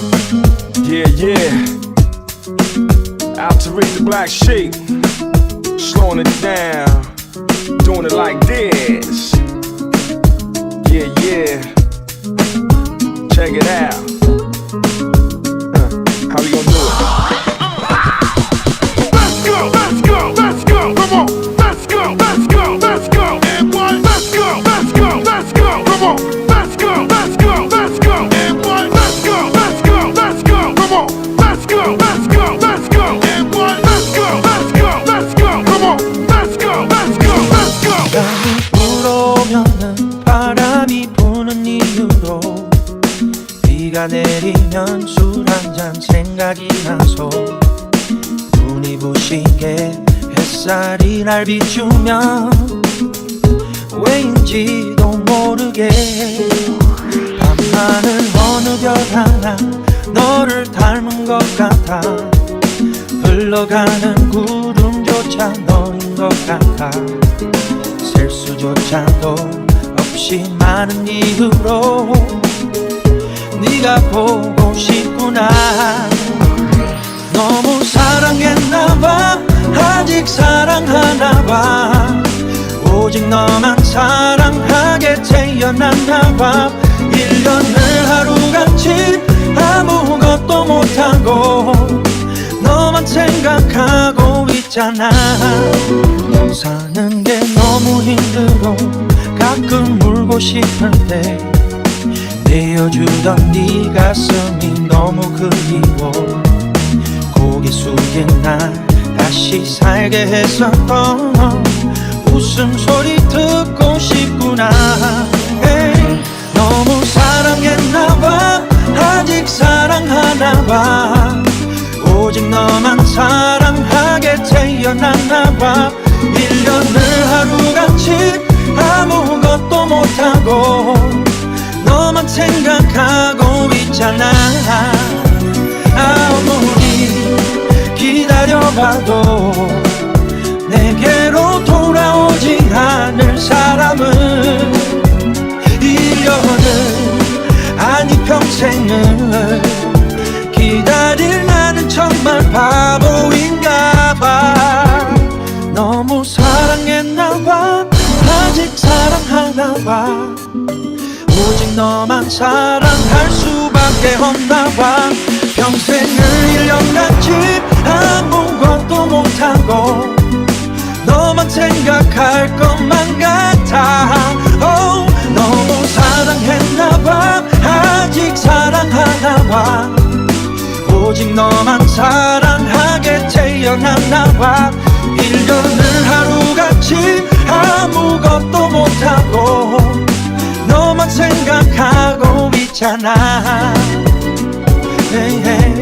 Yeah, yeah. Out to reach the black sheep. Slowing it down. Doing it like this. Yeah, yeah. Check it out. 비가 내리면 술 한 잔 생각이 나서 눈이 부시게 햇살이 날 비추면 왜인지도 모르게 밤하늘 어느 별 하나 너를 닮은 것 같아 흘러가는 구름조차 너인 것 같아 셀 수조차도 없이 많은 이유로 네가 보고 싶구나. 너무 사랑했나봐. 아직 사랑하나봐. 오직 너만 사랑하게 태어났나봐. 1년을 하루같이 아무것도 못하고 너만 생각하고 있잖아. 사는 게 너무 힘들어 가끔 울고 싶을 때 내어주던 네 가슴이 너무 그리워. 고개 숙인 날 다시 살게 했었던 웃음소리 듣고 싶구나. 에이, 너무 사랑했나봐. 아직 사랑하나봐. 오직 너만 사랑하게 태어났나봐. 1년을 하루같이 아무것도 못하고 있잖아. 아무리 기다려봐도 내게로 돌아오지 않을 사람은 1년을 아니 평생을 기다릴 나는 정말 바보인가 봐. 너무 사랑했나 봐. 아직 사랑하나 봐. 오직 너만 사랑할 수밖에 없나 봐. 평생을 1년같이 아무것도 못하고 너만 생각할 것만 같아. Oh, 너무 사랑했나 봐. 아직 사랑하나 봐. 오직 너만 사랑하게 태어났나 봐. 1년 너만 생각하고 있잖아 hey, hey.